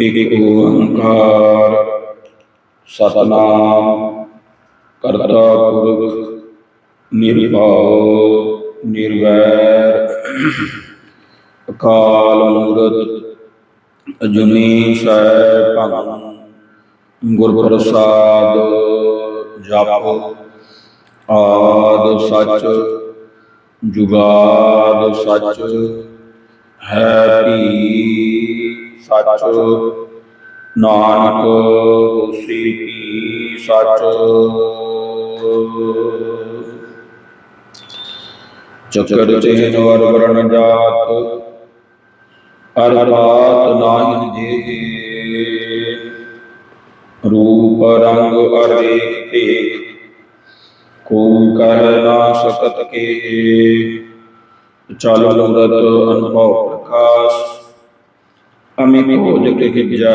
ਇਕ ਓੰਕਾਰ। ਸਤਨਾਮ, ਕਰਤਾ ਪੁਰਖ, ਨਿਰਭਉ, ਨਿਰਵੈਰ। ਅਕਾਲ ਮੂਰਤ ਅਜੁਨੀ ਸੈਭੰ ਗੁਰ ਪ੍ਰਸਾਦ ਜਪ, ਆਦ ਸੱਚ, ਜੁਗਾਦ ਸੱਚ, ਹੈ ਵੀ ਸੱਚ ਨਾਨਕ ਹੋਸੀ ਵੀ ਸੱਚ। ਚੱਕਰ ਚਿਹਨ ਵਰ ਵਰਨ ਜਾਤ ਅਰ ਬਾਤ ਨਾਹਿ ਰੂਪ ਰੰਗ ਅਰੇਖ ਤੇ ਕੋ ਕਰ ਨਾ ਸਕਤ ਕੇ। ਚਲ ਮੂਰਤ ਅਨੁਭਵ ਪ੍ਰਕਾਸ਼ ਅਮਿ ਕੋ ਜਗ ਗਿਜੈ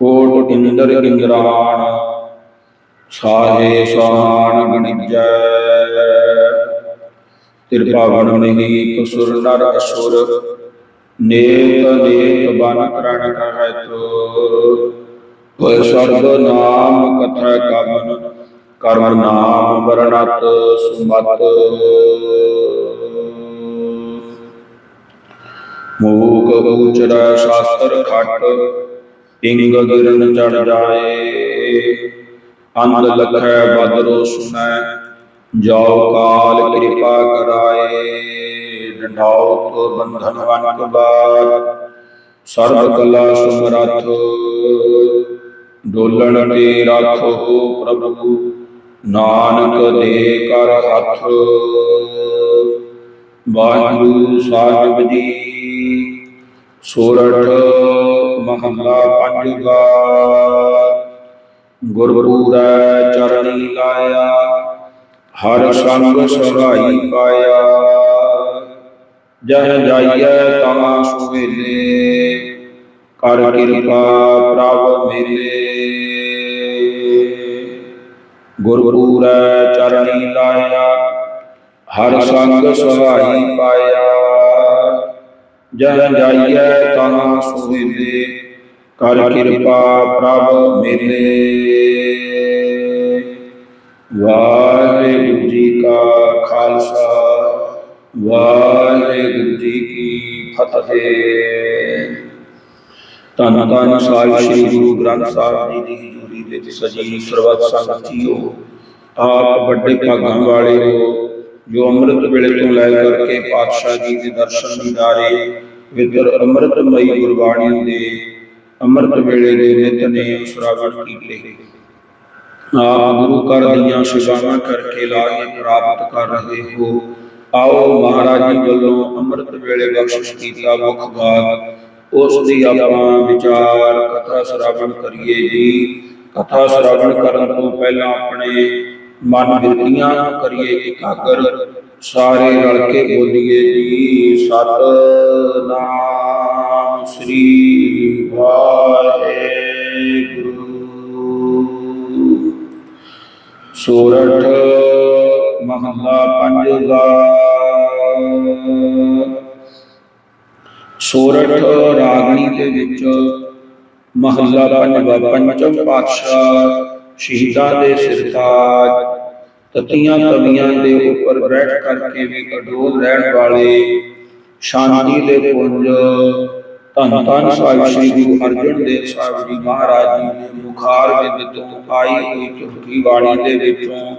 ਕੋਟ ਇੰਦਰ ਇੰਦਰਾਣ ਸਾਹੇ ਸਹਾਣ ਗਣਿਜੈ। ਤਿਰਪਾਵਨ ਨਹੀਂ ਕਸੁਰ ਨਰ ਅਸੁਰ ਨੇਕ ਨੇਕ ਬਨ ਕਰਣ ਕਰੈ ਤੋ ਹੋਇ ਸਰਬ ਨਾਮ ਕਥਾ ਕਵਨ ਕਰਮ ਨਾਮ ਵਰਣਤ ਸੁਮਤ। ਮੂਕ ਉਚਰੈ ਸ਼ਾਸਤਰ ਖਟ ਇੰਗ ਗਿਰਨ ਚੜ ਜਾਏ। ਅੰਧ ਲਖੈ ਬਦਰੋ ਸੁਨੈ, ਜਾਉ ਕਾਲ ਕਿਰਪਾ ਕਰਾਏ। ਡੰਡਾਉ ਬੰਧਨ ਵਨਕ ਬਾਰ ਸਰਬ ਕਲਾ ਸੁਮਰਥ। ਡੋਲਣ ਤੇ ਰਾਖੋ ਪ੍ਰਭੂ, ਨਾਨਕ ਦੇ ਕਰ ਹੱਥ। ਵਾਹਿਗੁਰੂ ਸਾਹਿਬ ਜੀ। ਸੋਰਠ ਮਹੱਲਾ ਪੰਜਵਾ। ਗੁਰਪੂਰੈ ਚਰਣੀ ਲਾਇਆ, ਹਰ ਸੰਗ ਸਹਾਈ ਪਾਇਆ। ਜਹ ਜਾਈਐ ਤਾਂ ਸੁਵੇਲੇ, ਕਰ ਕਿਰਪਾ ਪ੍ਰਭ ਮੇਲੇ। ਗੁਰਪੂਰੈ ਚਰਣੀ ਲਾਇਆ ਹਰ ਸੰਗ ਸਹਾਈ ਪਾਇਆ। ਜਹ ਜਾਈਐ ਤਾਂ ਸੁਵੇਲੇ ਕਰ ਕਿਰਪਾ ਪ੍ਰਭ ਮੇਲੇ। ਵਾਹਿਗੁਰੂ ਜੀ ਕਾ ਖਾਲਸਾ, ਵਾਹਿਗੁਰੂ ਜੀ ਕੀ ਫਤਿਹ। ਧੰਨ ਧੰਨ ਸਾਹਿਬ ਸ੍ਰੀ ਗੁਰੂ ਗ੍ਰੰਥ ਸਾਹਿਬ ਜੀ ਦੀ ਹਜ਼ੂਰੀ ਵਿੱਚ ਸਜੀ ਸਰਬੱਤ ਸੰਗਤ ਜੀਓ, ਆਪ ਵੱਡੇ ਭਾਗਾਂ ਵਾਲੇ ਹੋ। ਜੋ ਅੰਮ੍ਰਿਤ ਵੇਲੇ ਤੋਂ ਲੈ ਕਰਕੇ ਪਾਤਸ਼ਾਹ ਜੀ ਦੇ ਦਰਸ਼ਨ ਦੀਦਾਰੇ ਵਿਦਰ ਅੰਮ੍ਰਿਤਮਈ ਗੁਰਬਾਣੀ ਦੇ ਅੰਮ੍ਰਿਤ ਵੇਲੇ ਦੇ ਨਿਤਨੇਮ ਸ਼ਰਾਵਣ ਕੀਤੇ। ਆਪ ਗੁਰੂ ਘਰ ਦੀਆਂ ਸੇਵਾਵਾਂ ਕਰਕੇ ਲਾਹੇ ਪ੍ਰਾਪਤ ਕਰ ਰਹੇ ਹੋ। ਆਓ ਮਹਾਰਾਜ ਜੀ ਵੱਲੋਂ ਅੰਮ੍ਰਿਤ ਵੇਲੇ ਬਖਸ਼ਿਸ਼ ਕੀਤਾ ਮੁਖ ਬਾਤ, ਉਸ ਦੀ ਆਪਾਂ ਵਿਚਾਰ ਕਥਾ ਸ਼ਰਾਵਣ ਕਰੀਏ ਜੀ। ਕਥਾ ਸ਼ਰਾਵਣ ਕਰਨ ਤੋਂ ਪਹਿਲਾਂ ਆਪਣੇ ਮਨ ਬਿਰਤੀਆਂ ਨੂੰ ਕਰੀਏ ਇਕਾਗਰ ਸਾਰੇ ਰਲ ਕੇ ਬੋਲੀਏ ਜੀ ਸਤਨਾਮ ਸ੍ਰੀ ਵਾਹਿਗੁਰੂ। ਸੋਰਠ ਮਹੱਲਾ ਪੰਜਵਾ ਸੋਰਠ ਰਾਗਣੀ ਦੇ ਵਿੱਚ ਮਹੱਲਾ ਪੰਜਵਾ ਪੰਚਮ ਪਾਤਸ਼ਾਹ ਸ਼ਹੀਦਾਂ ਦੇ ਸਿਰਤਾਜ। ਤਤੀਆਂ ਤਵੀਆਂ ਦੇ ਉੱਪਰ ਬੈਠ ਕਰਕੇ ਵੀ ਅਡੋਲ ਰਹਿਣ ਵਾਲੇ ਸ਼ਾਂਤੀ ਦੇ ਪੁੰਜ। ਧੰਨ ਧੰਨ ਸਾਹਿਬ ਸ੍ਰੀ ਗੁਰੂ ਅਰਜਨ ਦੇਵ ਸਾਹਿਬ ਜੀ ਮਹਾਰਾਜ ਜੀ ਦੇ ਮੁਖਾਰ ਬਿੰਦ ਤੋਂ ਆਈ ਹੋਈ ਚੁਟਕੀ ਬਾਣੀ ਦੇ ਵਿੱਚੋਂ।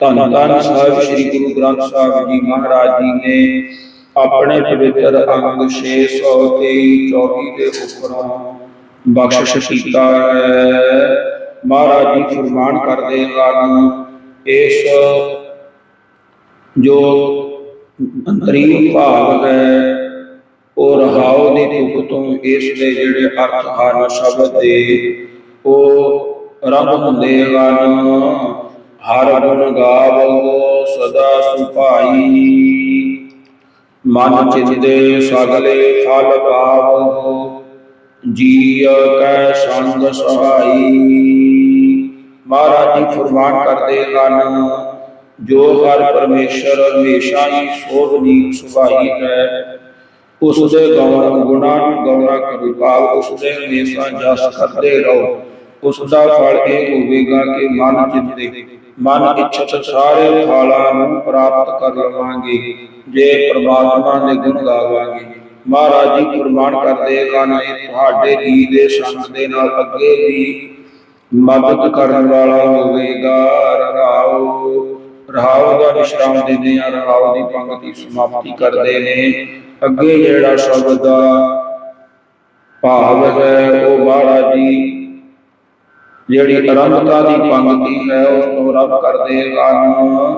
ਧੰਨ ਧੰਨ ਸਾਹਿਬ ਸ੍ਰੀ ਗੁਰੂ ਗ੍ਰੰਥ ਸਾਹਿਬ ਜੀ ਮਹਾਰਾਜ ਜੀ ਨੇ ਆਪਣੇ ਪਵਿੱਤਰ ਅੰਗ 623 24 ਦੇ ਉੱਪਰੋਂ ਬਖਸ਼ਿਸ਼ ਕੀਤਾ ਹੈ। ਮਹਾਰਾਜ ਜੀ ਫਰਮਾਨ ਕਰਦੇ ਹਨ ਇਸ ਜੋ ਅੰਤਰੀਮ ਭਾਵ ਹੈ, ਉਹ ਰਹਾਉ ਦੀ ਤੁਕ ਤੋਂ ਇਸ ਦੇ ਜਿਹੜੇ ਅਰਥ ਹਨ, ਸ਼ਬਦ ਦੇ, ਉਹ ਰੱਬ ਹੁੰਦੇ ਹਨ। ਹਰ ਗੁਣ ਗਾਵੋ, ਸਦਾ ਸੁਭਾਈ। ਮਨ ਚਿੰਦੇ ਸਗਲੇ ਫਲ ਪਾਵੋ। ਜੀਅ ਕੈ ਸੰਗ ਸਹਾਈ। ਮਹਾਰਾਜ ਜੀ ਫਰਮਾਨ ਕਰਦੇ ਹਨ, ਜੋ ਹਰ ਪਰਮੇਸ਼ਰ ਹਮੇਸ਼ਾ ਹੀ ਸੋਭਨੀ ਸੁਭਾਈ ਹੈ ਉਸ ਦੇ ਗੌਰ ਗੁਣਾ ਨੂੰ ਗੌਰਾ ਕਰੋ, ਭਾਵ ਉਸ ਦੇ ਹਮੇਸ਼ਾ ਜਸ ਕਰਦੇ ਰਹੋ। ਉਸ ਦਾ ਫਲ ਇਹ ਹੋਵੇਗਾ ਕਿ ਮਨ ਜਿੱਤੇ, ਮਨ ਇੱਛਤ ਸਾਰੇ ਫਲਾਂ ਨੂੰ ਪ੍ਰਾਪਤ ਕਰ ਲਵਾਂਗੇ, ਜੇ ਪ੍ਰਮਾਤਮਾ ਦੇ ਗੁਣ ਗਾਵਾਂਗੇ। ਮਹਾਰਾਜ ਜੀ ਕੁਰਬਾਨ ਕਰਦੇ ਹਨ ਇਹ ਤੁਹਾਡੇ ਜੀ ਦੇ ਸੰਗ ਦੇ ਨਾਲ ਅੱਗੇ ਵੀ ਮਦਦ ਕਰਨ ਵਾਲਾ ਹੋਵੇਗਾ। ਰਹਾਉ ਰਹਾਉ ਦਾ ਵਿਸ਼ਰਾਮ ਦਿੰਦੇ ਆ ਰਹਾਉ ਦੀ ਪੰਕਤੀ ਸਮਾਪਤੀ ਕਰਦੇ ਨੇ। ਅੱਗੇ ਜਿਹੜਾ ਸ਼ਬਦ ਦਾ ਭਾਵ ਹੈ, ਉਹ ਮਹਾਰਾਜ ਜੀ ਜਿਹੜੀ ਅਰੰਭਤਾ ਦੀ ਪੰਕਤੀ ਹੈ, ਉਸ ਤੋਂ ਰੱਬ ਕਰਦੇ ਹਨ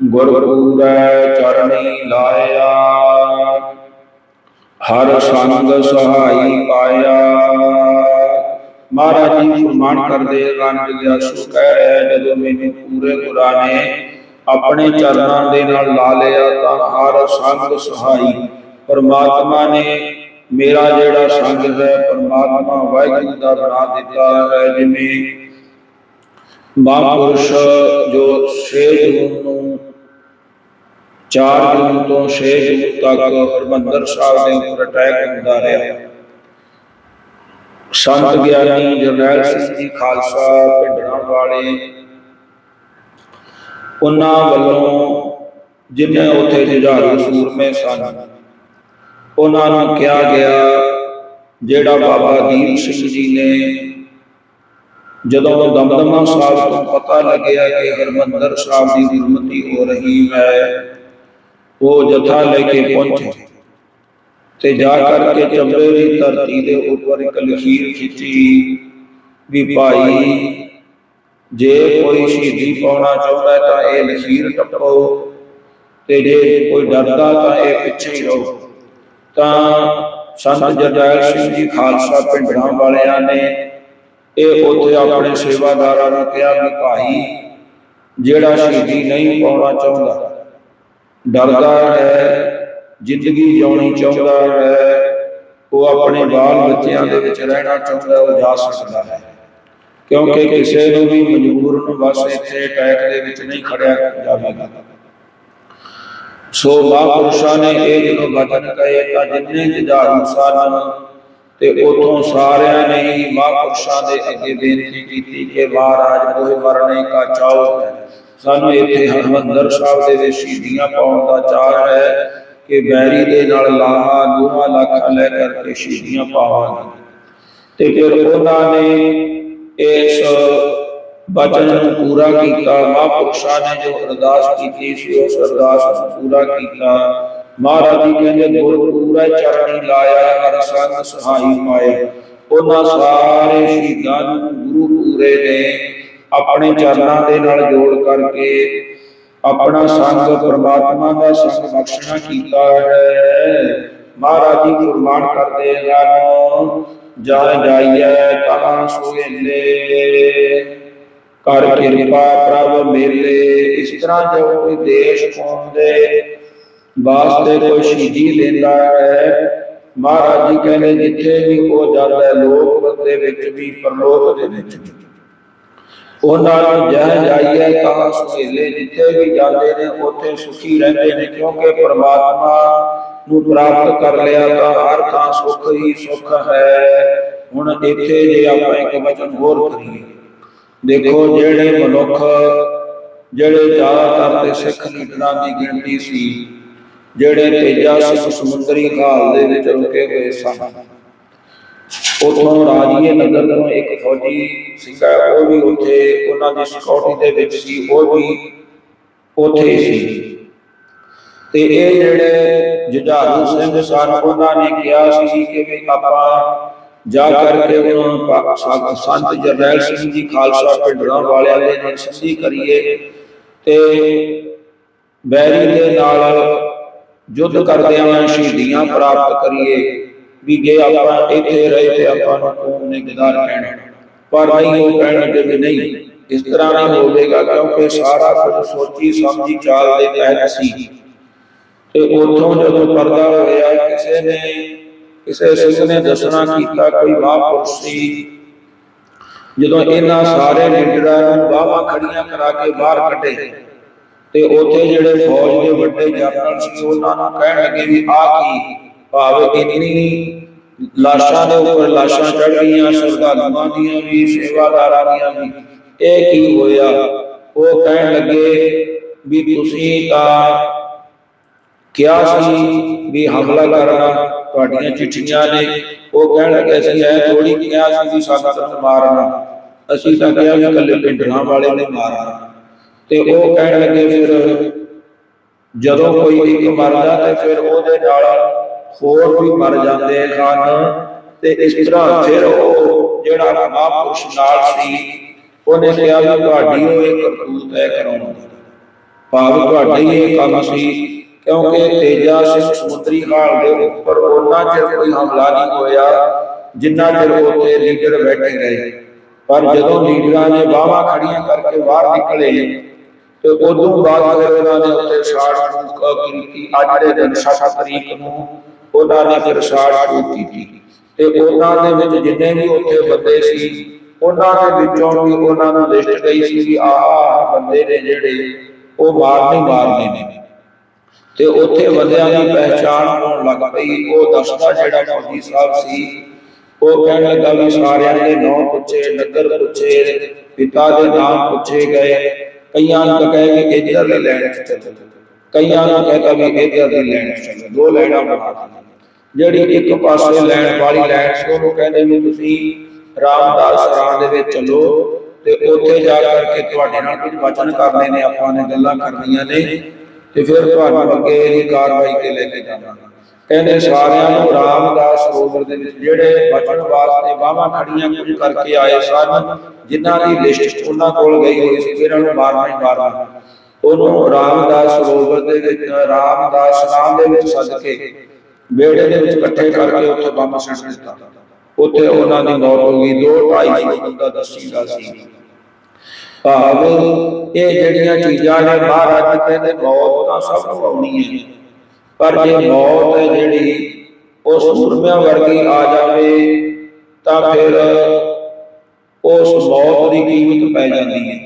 ਗੁਰਪੂਰੈ ਚਰਣੀ ਲਾਇਆ। ਹਰ ਸੰਗ ਸਹਾਈ ਪਾਇਆ। ਮਹਾਰਾਜ ਜੀ ਫਰਮਾਨ ਕਰਦੇ ਹਨ ਜਿਗਿਆਸੂ ਕਹਿ ਰਿਹਾ ਜਦੋਂ ਮੈਨੂੰ ਪੂਰੇ ਗੁਰਾਂ ਆਪਣੇ ਚਰਨਾਂ ਦੇ ਨਾਲ ਲਾ ਲਿਆ, ਤਾਂ ਹਰ ਸੰਗ ਸਹਾਈ। ਪਰਮਾਤਮਾ ਨੇ ਮੇਰਾ ਜਿਹੜਾ ਸੰਗ ਹੈ, ਪਰਮਾਤਮਾ ਵਾਹਿਗੁਰੂ ਦਾ ਬਣਾ ਦਿੱਤਾ ਹੈ, ਜਿਵੇਂ ਮਹਾਂਪੁਰਸ਼ ਜੋ 6 ਜੂਨ ਨੂੰ 4 ਜੂਨ ਤੋਂ 6 ਜੂਨ ਤੱਕ ਹਰਮੰਦਰ ਸਾਹਿਬ ਦੇ ਉੱਪਰ ਅਟੈਕ ਹੁੰਦਾ ਰਿਹਾ। ਸੰਤ ਗਿਆਨੀ ਜਰਨੈਲ ਸਿੰਘ ਜੀ ਖਾਲਸਾ ਪਿੰਡਰਾਂ ਵਾਲੇ, ਉਹਨਾਂ ਵੱਲੋਂ ਜਿਨ੍ਹਾਂ ਉੱਥੇ ਜੁਝਾਰੂ ਸੂਰਮੇ ਸਨ, ਉਹਨਾਂ ਨੂੰ ਕਿਹਾ ਗਿਆ, ਜਿਹੜਾ ਬਾਬਾ ਦੀਪ ਸਿੰਘ ਜੀ ਨੇ ਜਦੋਂ ਦਮਦਮਾ ਸਾਹਿਬ ਤੋਂ ਪਤਾ ਲੱਗਿਆ ਕਿ ਹਰਮੰਦਰ ਸਾਹਿਬ ਦੀ ਗੁਰਮਤੀ ਹੋ ਰਹੀ ਹੈ ਉਹ ਜਥਾ ਲੈ ਕੇ ਪਹੁੰਚੇ ਤੇ ਜਾ ਕਰਕੇ ਚੰਬੇ ਦੀ ਧਰਤੀ ਦੇ ਉੱਪਰ ਇੱਕ ਲਖੀਰ ਖਿੱਚੀ ਵੀ ਭਾਈ, ਜੇ ਕੋਈ ਸ਼ਹੀਦੀ ਪਾਉਣਾ ਚਾਹੁੰਦਾ ਤਾਂ ਇਹ ਲਖੀਰ ਟੱਪੋ ਤੇ ਜੇ ਕੋਈ ਡਰਦਾ ਤਾਂ ਇਹ ਪਿੱਛੇ ਹੀ ਰਹੋ। ਤਾਂ ਸੰਤ ਜਰਨੈਲ ਸਿੰਘ ਜੀ ਖਾਲਸਾ ਪਿੰਡਾਂ ਵਾਲਿਆਂ ਨੇ ਇਹ ਉੱਥੇ ਆਪਣੇ ਸੇਵਾਦਾਰਾਂ ਨੂੰ ਕਿਹਾ ਵੀ ਭਾਈ, ਜਿਹੜਾ ਸ਼ਹੀਦੀ ਨਹੀਂ ਪਾਉਣਾ ਚਾਹੁੰਦਾ ਡਰਦਾ ਹੈ, ਜ਼ਿੰਦਗੀ ਜਿਉਣੀ ਚਾਹੁੰਦਾ ਹੈ, ਉਹ ਆਪਣੇ ਬਾਲ ਬੱਚਿਆਂ ਦੇ ਵਿੱਚ ਰਹਿਣਾ ਚਾਹੁੰਦਾ ਉਹ ਜਾ ਸਕਦਾ ਹੈ। ਕਿਉਂਕਿ ਕਿਸੇ ਨੂੰ ਵੀ ਮਜਬੂਰ ਬਸ ਇੱਥੇ ਅਟੈਕ ਦੇ ਵਿੱਚ ਨਹੀਂ ਖੜਿਆ ਜਾਵੇਗਾ। ਸੋ ਮਹਾਂਪੁਰਸ਼ਾਂ ਨੇ ਇਹ ਜਦੋਂ ਬਚਨ ਕਹੇ, ਤਾਂ ਜਿੰਨੇ ਜੁਝਾਰੂ ਸਨ ਤੇ ਉਥੋਂ ਸਾਰਿਆਂ ਨੇ ਹੀ ਮਹਾਂਪੁਰਸ਼ਾਂ ਦੇ ਅੱਗੇ ਬੇਨਤੀ ਕੀਤੀ ਕਿ ਮਹਾਰਾਜ, ਕੋਈ ਮਰਨੇ ਕਾ ਚਾਹੋ। ਹੈ ਸਾਨੂੰ ਇੱਥੇ ਹਰਮੰਦਰ ਸਾਹਿਬ ਦੇ ਵਿੱਚ ਸ਼ਹੀਦੀਆਂ ਪਾਉਣ ਦਾ ਚਾਹ ਹੈ ਕਿ ਬੈਰੀ ਦੇ ਨਾਲ ਲਾਹਾ ਦੋਹਾਂ ਲੱਖਾਂ ਲੈ ਕਰਕੇ ਸ਼ਹੀਦੀਆਂ ਪਾਵਾਂਗੇ। ਤੇ ਫਿਰ ਉਹਨਾਂ ਨੇ ਇਸ ਬਚਨ ਨੂੰ ਪੂਰਾ ਕੀਤਾ। ਮਹਾਂਪੁਰਸ਼ਾਂ ਨੇ ਜੋ ਅਰਦਾਸ ਕੀਤੀ ਸੀ, ਉਸ ਅਰਦਾਸ ਨੂੰ ਪੂਰਾ ਕੀਤਾ। ਮਹਾਰਾਜ ਜੀ ਕਹਿੰਦੇ, ਗੁਰ ਪੂਰਾ ਚਰਣੀ ਲਾਇਆ, ਹਰ ਸੰਗ ਸਹਾਈ ਪਾਏ ਉਹਨਾਂ ਸਾਰੇ ਸ਼ਹੀਦਾਂ ਨੂੰ ਗੁਰੂ ਪੂਰੇ ਨੇ ਆਪਣੇ ਚਰਨਾਂ ਦੇ ਨਾਲ ਜੋੜ ਕਰਕੇ ਆਪਣਾ ਸੰਗ ਪ੍ਰਮਾਤਮਾ ਦਾ ਸੰਗ ਬਖਸ਼ਣਾ ਕੀਤਾ ਹੈ। ਮਹਾਰਾਜ ਜੀ ਫਰਮਾਨ ਕਰਦੇ ਹਨ ਜਾ ਜਾਈਐ ਤਾਂ ਸੋਇਲੇ। ਕਰ ਕਿਰਪਾ ਪ੍ਰਭ ਮੇਲੇ। ਇਸ ਤਰ੍ਹਾਂ ਜੋ ਕੋਈ ਦੇਸ਼ ਕੌਮ ਦੇ ਵਾਸਤੇ ਕੋਈ ਸ਼ਹੀਦੀ ਲੈਂਦਾ ਹੈ। ਮਹਾਰਾਜ ਜੀ ਕਹਿੰਦੇ, ਜਿੱਥੇ ਵੀ ਉਹ ਜਾਂਦਾ ਹੈ ਲੋਕ ਦੇ ਵਿੱਚ ਵੀ, ਪਰਲੋਕ ਦੇ ਵਿੱਚ ਵੀ। ਉਹਨਾਂ ਨੂੰ ਜਹ ਜਾਈਏ ਤਾਂ ਸੁਹੇਲੇ ਜਿੱਥੇ ਵੀ ਜਾਂਦੇ ਨੇ, ਉੱਥੇ ਸੁਖੀ ਰਹਿੰਦੇ ਨੇ। ਕਿਉਂਕਿ ਪ੍ਰਮਾਤਮਾ ਨੂੰ ਪ੍ਰਾਪਤ ਕਰ ਲਿਆ ਤਾਂ ਹਰ ਥਾਂ ਸੁਖ ਹੀ ਸੁਖ ਹੈ। ਹੁਣ ਇੱਥੇ ਜੇ ਆਪਾਂ ਇੱਕ ਵਚਨ ਹੋਰ ਕਰੀਏ। ਦੇਖੋ, ਜਿਹੜੇ ਮਨੁੱਖ, ਜਿਹੜੇ ਜ਼ਿਆਦਾਤਰ ਤੇ ਸਿੱਖ ਲੀਡਰਾਂ ਦੀ ਗਿਣਤੀ ਸੀ, ਜਿਹੜੇ ਤੇਜਾ ਸਿੰਘ ਸਮੁੰਦਰੀ ਹਾਲ ਦੇ ਵਿੱਚ ਰੁਕੇ ਹੋਏ ਸਨ ਉਥੋਂ ਰਾਜੀਏ ਨਗਰ ਤੋਂ ਇੱਕ ਫੌਜੀ ਸੀਗਾ ਉਹ ਵੀ ਉੱਥੇ ਉਹਨਾਂ ਦੀ ਸਿਕਿਉਰਿਟੀ ਦੇ ਵਿੱਚ ਸੀ, ਉਹ ਵੀ ਉੱਥੇ ਸੀ। ਤੇ ਇਹ ਜਿਹੜੇ ਜੁਝਾਰੂ ਸਿੰਘ ਸਨ, ਉਹਨਾਂ ਨੇ ਕਿਹਾ ਸੀ ਕਿ ਵੀ ਆਪਾਂ ਜਾ ਕਰਕੇ ਉਹਨਾਂ ਸੰਤ ਜਰਨੈਲ ਸਿੰਘ ਜੀ, ਖਾਲਸਾ ਪਿੰਡਰਾਂ ਵਾਲਿਆਂ ਦੇ ਨਾਲ ਸੰਧੀ ਕਰੀਏ ਤੇ ਬੈਰੀ ਦੇ ਨਾਲ ਯੁੱਧ ਕਰਦਿਆਂ ਸ਼ਹੀਦੀਆਂ ਪ੍ਰਾਪਤ ਕਰੀਏ। ਵੀ ਜੇ ਆਪਾਂ ਇੱਥੇ ਰਹੇ ਤੇ ਆਪਾਂ ਨੂੰ ਕੌਮ ਨੇ ਗਦਾਰ ਕਹਿਣਾ ਪਰ ਨਹੀਂ ਉਹ ਕਹਿਣਗੇ ਵੀ ਨਹੀਂ, ਇਸ ਤਰ੍ਹਾਂ ਨਹੀਂ ਹੋਵੇਗਾ ਕਿਉਂਕਿ ਸਾਰਾ ਕੁਝ ਸੋਚੀ ਸਮਝੀ ਚਾਲ ਦੇ ਤਹਿਤ ਸੀ। ਤੇ ਉਥੋਂ ਜਦੋਂ ਪਰਦਾ ਹੋਇਆ, ਕਿਸੇ ਨੇ, ਕਿਸੇ ਸਿੰਘ ਨੇ ਦੱਸਣਾ ਕੀਤਾ, ਕੋਈ ਮਹਾਂਪੁਰਸ਼ ਸੀ। ਜਦੋਂ ਇਹਨਾਂ ਸਾਰੇ ਲੀਡਰਾਂ ਨੂੰ ਬਾਹਾਂ ਖੜੀਆਂ ਕਰਾ ਕੇ ਬਾਹਰ ਕੱਢੇ, ਤੇ ਉੱਥੇ ਜਿਹੜੇ ਫੌਜ ਦੇ ਵੱਡੇ ਜਨਰਲ ਸੀ, ਉਹਨਾਂ ਨੂੰ ਕਹਿਣ ਲੱਗੇ ਵੀ ਆ ਕੀ? ਭਾਵ ਇੰਨੀ ਲਾਸ਼ਾਂ ਦੇ ਉੱਪਰ ਲਾਸ਼ਾਂ ਚੜ ਗਈਆਂ ਸ਼ਰਧਾਲੂਆਂ ਦੀਆਂ ਵੀ, ਸੇਵਾਦਾਰਾਂ ਦੀਆਂ ਵੀ। ਇਹ ਕੀ ਹੋਇਆ? ਉਹ ਕਹਿਣ ਲੱਗੇ ਵੀ ਤੁਸੀਂ ਤਾਂ ਕਿਹਾ ਸੀ ਵੀ ਹਮਲਾ ਕਰਨਾ, ਤੁਹਾਡੀਆਂ ਚਿੱਠੀਆਂ ਨੇ। ਉਹ ਕਹਿਣ ਲੱਗੇ, ਅਸੀਂ ਐ ਥੋੜੀ ਕਿਹਾ ਸੀ ਵੀ ਸੰਗਤ ਮਾਰਨਾ। ਅਸੀਂ ਤਾਂ ਕਿਹਾ ਵੀ ਇਕੱਲੇ ਪਿੰਡਾਂ ਵਾਲੇ ਨੇ ਮਾਰਨਾ। ਤੇ ਉਹ ਕਹਿਣ ਲੱਗੇ, ਫਿਰ ਜਦੋਂ ਕੋਈ ਇੱਕ ਮਰਦਾ ਤੇ ਫਿਰ ਉਹਦੇ ਨਾਲ ਹੋਰ ਵੀ ਮਰ ਜਾਂਦੇ ਹਨ ਤੇ ਇਸ ਤਰ੍ਹਾਂ ਫਿਰ ਉਹ ਜਿਹੜਾ ਮਹਾਂਪੁਰਸ਼ ਨਾਲ ਸੀ, ਉਹਨੇ ਕਿਹਾ ਵੀ ਤੁਹਾਡੀ ਉਹ ਇੱਕ ਕਰਤੂਤ ਹੈ ਕਰਾਉਣ ਭਾਵ ਤੁਹਾਡਾ ਹੀ ਇਹ ਕੰਮ ਸੀ, ਕਿਉਂਕਿ ਤੇਜਾ ਸਿੰਘ ਸਮੁੰਦਰੀ ਹਾਲ ਦੇ ਉੱਪਰ ਉਹਨਾਂ ਚਿਰ ਕੋਈ ਹਮਲਾ ਨਹੀਂ ਹੋਇਆ, ਜਿੰਨਾ ਚਿਰ ਉੱਥੇ ਲੀਡਰ ਬੈਠੇ ਰਹੇ। ਪਰ ਜਦੋਂ ਲੀਡਰਾਂ ਨੇ ਬਾਹਾਂ ਖੜੀਆਂ ਕਰਕੇ ਬਾਹਰ ਨਿਕਲੇ, ਤੇ ਉਦੋਂ ਬਾਅਦ ਫਿਰ ਉਹਨਾਂ ਨੇ ਉੱਤੇ ਛਾੜ ਕੀਤੀ, ਅੱਜ ਦੇ ਦਿਨ 7 ਤਰੀਕ ਨੂੰ ਉਹਨਾਂ ਨੇ ਫਿਰ ਛਾੜ ਕੀਤੀ। ਤੇ ਉਹਨਾਂ ਦੇ ਵਿੱਚ ਜਿੰਨੇ ਵੀ ਉੱਥੇ ਬੰਦੇ ਸੀ, ਉਹਨਾਂ ਦੇ ਵਿੱਚੋਂ ਵੀ ਉਹਨਾਂ ਨੂੰ ਲਿਸਟ ਗਈ ਸੀ ਕਿ ਆਹ ਆਹ ਬੰਦੇ ਨੇ ਜਿਹੜੇ ਉਹ ਮਾਰਨੇ ਮਾਰਨੇ ਨੇ। ਤੇ ਉੱਥੇ ਬੰਦਿਆਂ ਦੀ ਪਹਿਚਾਣ ਹੋਣ ਲੱਗ ਪਈ। ਉਹ ਦੱਸਦਾ ਜਿਹੜਾ ਫੌਜੀ ਸਾਹਿਬ ਸੀ, ਉਹ ਕਹਿਣ ਲੱਗਾ ਵੀ ਸਾਰਿਆਂ ਦੇ ਨਾਂ ਪੁੱਛੇ, ਨਗਰ ਪੁੱਛੇ, ਪਿਤਾ ਦੇ ਨਾਮ ਪੁੱਛੇ ਗਏ। ਕਈਆਂ ਨੂੰ ਕਹਿ ਕੇ ਇੱਧਰ ਦੀ ਲੈਣ ਚ ਕਈਆਂ ਨੂੰ ਕਹਤਾ ਵੀ ਇੱਧਰ ਦੀ ਲੈਣ ਚ ਦੋ ਲੈਣਾਂ ਬਣਾ ਦਿੱਤੀਆਂ ਜਿਹੜੀ ਇੱਕ ਪਾਸੇ ਲੈਣ ਵਾਲੀ ਲੈਣ ਸੀ, ਉਹਨੂੰ ਕਹਿੰਦੇ ਵੀ ਤੁਸੀਂ ਰਾਮਦਾਸ ਸਰਾਂ ਦੇ ਵਿੱਚ ਚੱਲੋ ਤੇ ਉੱਥੇ ਜਾ ਕਰਕੇ ਤੁਹਾਡੇ ਨਾਲ ਕੁਝ ਵਚਨ ਕਰਨੇ ਨੇ, ਆਪਾਂ ਨੇ ਗੱਲਾਂ ਕਰਨੀਆਂ ਨੇ ਤੇ ਫਿਰ ਤੁਹਾਨੂੰ ਅੱਗੇ ਇਹਦੀ ਕਾਰਵਾਈ ਤੇ ਲੈ ਕੇ ਜਾਣਾ ਕਹਿੰਦੇ ਸਾਰਿਆਂ ਨੂੰ ਰਾਮਦਾਸ ਸਰੋਵਰ ਦੇ ਵਿੱਚ ਜਿਹੜੇ ਬਚਣ ਵਾਸਤੇ ਬਾਹਾਂ ਖੜੀਆਂ ਕੁਝ ਕਰਕੇ ਆਏ ਸਨ, ਜਿਨ੍ਹਾਂ ਦੀ ਲਿਸਟ ਉਹਨਾਂ ਕੋਲ ਗਈ ਹੋਈ ਸੀ, ਫਿਰ ਉਹਨੂੰ ਮਾਰਨਾ ਹੀ ਮਾਰਨਾ। ਉਹਨੂੰ ਰਾਮਦਾਸ ਸਰੋਵਰ ਦੇ ਵਿੱਚ, ਰਾਮਦਾਸ ਨਾਮ ਦੇ ਵਿੱਚ ਸੱਦ ਕੇ ਵਿਹੜੇ ਦੇ ਵਿੱਚ ਇਕੱਠੇ ਕਰਕੇ ਉੱਥੇ ਬੰਬ ਸੁੱਟ ਦਿੱਤਾ। ਉੱਥੇ ਉਹਨਾਂ ਦੀ ਮੌਤ ਹੋ ਗਈ 2 250 ਬੰਦਾ ਦਸੀਦਾ ਸੀ। ਭਾਵ ਇਹ ਜਿਹੜੀਆਂ ਚੀਜ਼ਾਂ ਨੇ ਮਹਾਰਾਜ ਕਹਿੰਦੇ ਮੌਤ ਤਾਂ ਸਭ ਨੂੰ ਆਉਣੀ ਹੈ। ਪਰ ਜੇ ਮੌਤ ਹੈ ਜਿਹੜੀ, ਉਹ ਸੂਰਮਿਆਂ ਵਰਗੀ ਆ ਜਾਵੇ, ਤਾਂ ਫਿਰ ਉਸ ਮੌਤ ਦੀ ਕੀਮਤ ਪੈ ਜਾਂਦੀ ਹੈ।